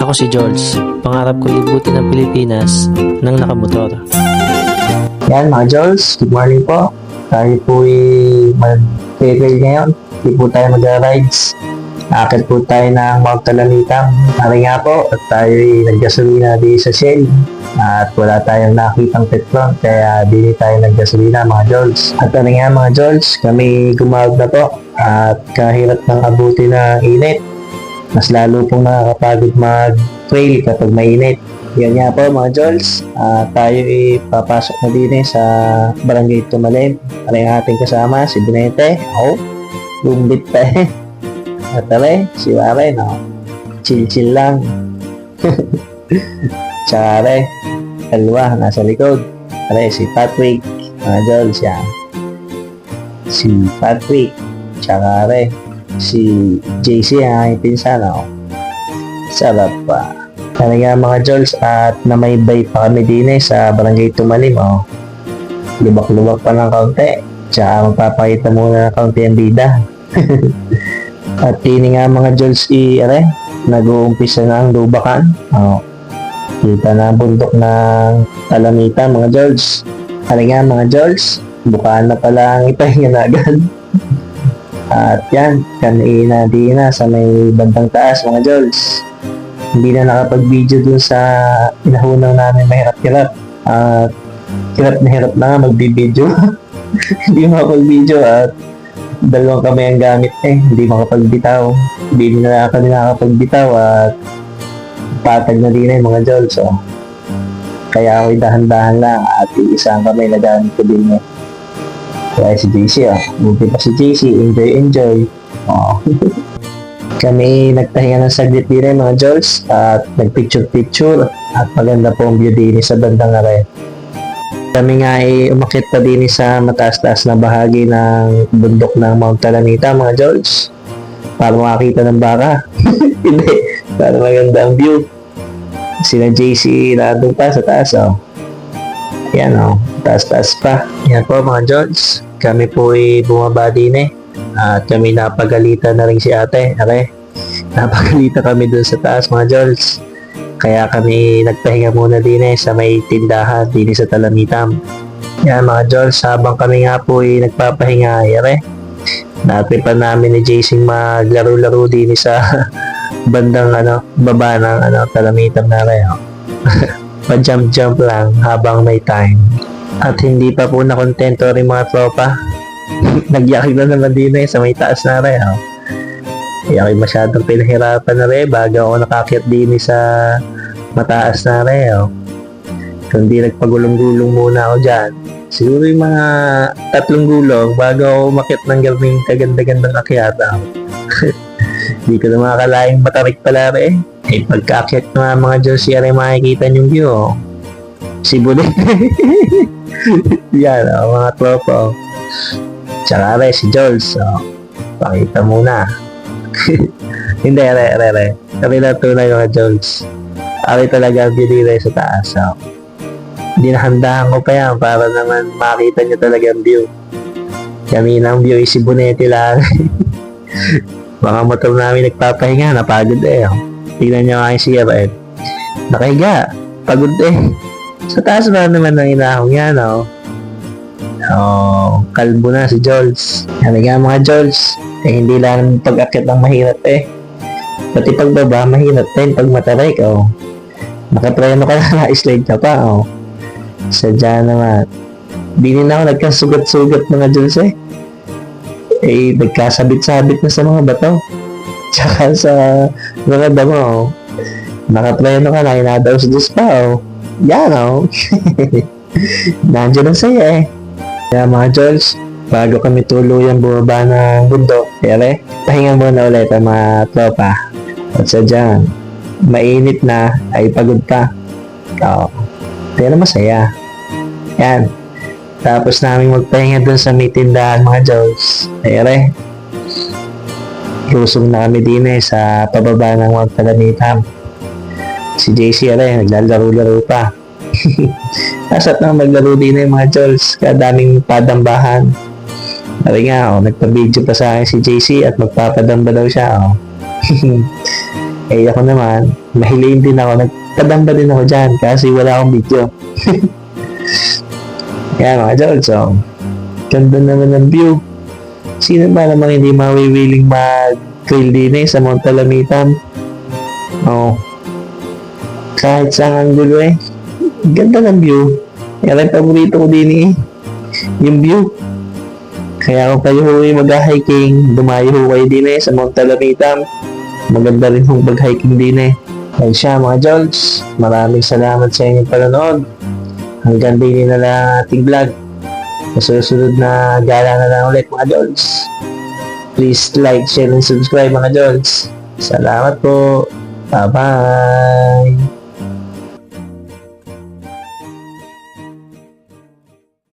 Ako si Jules. Pangarap ko libutin ang Pilipinas ng nakamotor. Yan mga Jols, good morning po. Tayo po ay mag-trail ngayon. Hindi po tayo mag-rides. Akit po tayo ng Mount Talanitang. Hari nga po, at tayo ay naggasolina di sa Shell. At wala tayong nakitang petron, kaya di tayo naggasolina mga Jols. At ano nga mga Jols, kami gumawag na po. At kahirap ng abuti ng init. Mas lalo pong nakakapagod mag-trail kapag mainit. Yan nga po mga Jols, Ah, tayo ay papasok na din eh sa Barangay Tumalim. Ano yung ating kasama? Si Benete. Ako. Lumbit pa eh. At tala si Ware, no? Chill-chill lang. Tsaka re, kalwa, nasa likod. Tara, si Patrick. Mga Jols, yan. Si Patrick. Tsaka re, si JC, ang aking pinsan, no? Sarap pa. Kaya nga mga Jols at namaybay pa kami din eh sa barangay Tumalim oh. Lubak-lubak pa ng kaunti. Tsaka magpapakita muna ng kaunti ang bida. at tini nga mga Jols i are, nag-uumpisa na ang lubakan. Oh. Kita na ang bundok ng Talamita mga Jols. Kaya nga mga Jols, bukaan na pala ang ipahinga na agad. At yan, kanina di na sa may bandang taas mga Jols hindi na nakapag-video dun sa inahunaw namin mahirap-hirap. At hirap na hirap na nga magbibideo. hindi makapag-video at dalawang kamay ang gamit eh. Hindi makapagbitaw. Hindi na kami nakapagbitaw at patag na din eh mga jol. So, kaya ako'y dahan-dahan lang at yung isang kamay na gamit ko din eh. Kaya si JC ah. Buti pa si JC. Enjoy, enjoy. Oh. Kami nagtahinga ng saglit din eh, mga Jols at nagpicture-picture at maganda po ang view din sa bandang are. Kami nga ay umakit pa din sa mataas-taas na bahagi ng bundok ng Mount Talanita mga Jols para makakita ng baka. Hindi, para maganda ang view. Sila JC na doon pa sa taas oh. Yan oh, taas-taas pa. Yan po mga Jols. Kami po ay bumaba din eh. At kami napagalitan na rin si ate. Are, napagalitan kami dun sa taas mga Jols. Kaya kami nagpahinga muna din eh sa may tindahan din sa Talamitam. Yan mga Jols, habang kami nga po ay nagpapahinga ay are. Natripan namin ni Jason maglaro-laro din sa bandang ano, baba ng ano, Talamitam na rin. Oh. Pa-jump-jump lang habang may time. At hindi pa po nakontento rin mga tropa nagyakig na naman din eh sa may taas na rin. Oh. Kaya masyadong pinahirapan na rin bago ako nakakit din eh sa mataas na rin. Oh. Kundi nagpagulong-gulong muna ako dyan. Siguro yung mga tatlong gulong bago ako makit ng gawing kaganda-gandang akyata. Hindi ko na makakalaing matarik pala rin. Eh, pagkaakyat ng mga Diyos siya rin makikita yung view. Oh. Si Bulit. Yan, oh, mga tropa. Oh. Tsaka re, si Jules. So, pakita muna. Hindi, re, re, re. Kami na tunay mga Jules. Kami talaga ang binire sa taas. So, dinahandahan ko pa yan para naman makita nyo talaga ang view. Kami ng view is si Bonetti lang. Mga motor namin nagpapahinga, napagod eh. oh. Tingnan nyo nga yung CRN. Nakahiga, pagod eh. Sa taas ba naman ng inahong yan, oh. Oh, kalbo na si Jols. Nga mga Jols? Eh, hindi lang pag-akit ang mahirap eh. Pati pagbaba, mahirap din pag matarik, oh. Nakapreno ka na, na-slide ka pa, oh. Sadya naman. Di rin ako nagkasugat-sugat mga Jols eh. Eh, nagkasabit-sabit na sa mga bato. Tsaka sa mga damo, oh. Nakapreno ka na, inadaos-dos pa, oh. Yan, oh. Nandiyan ang saya eh. Kaya mga Jols, bago kami tuluyang bumaba ng bundok, ere, pahinga muna ulit ang mga tropa. At sadyang, mainit na, ay pagod pa. Oo. Pero masaya. Yan. Tapos namin magpahinga dun sa may tindahan mga Jols. Ere, lusong na kami din eh sa pababa ng Mount Talamitam. Si JC ere, naglalaro-laro pa. Asat na maglaro din yung mga Jols. Kadaming padambahan. Sabi nga, oh, nagpa-video pa sa akin si JC at magpapadamba daw siya. Oh. eh ako naman, mahilayin din ako. Nagkadamba din ako dyan kasi wala akong video. Kaya mga Jols, so, ganda naman ng view. Sino ba namang hindi mawiwiling mag-trail din eh sa Mount Talamitan? Oo. Kahit saan ang gulo eh. Ganda ng view. Kaya lang paborito ko din eh. Yung view. Kaya kung kayo huwi mag-hiking, dumayo kayo din eh sa Mount Talamitan. Maganda rin hong mag-hiking din eh. Ay siya mga Jols, maraming salamat sa inyong panonood. Hanggang din na lang ang ating vlog. Sa susunod na gala na lang ulit mga Jols. Please like, share, and subscribe mga Jols. Salamat po. Bye-bye.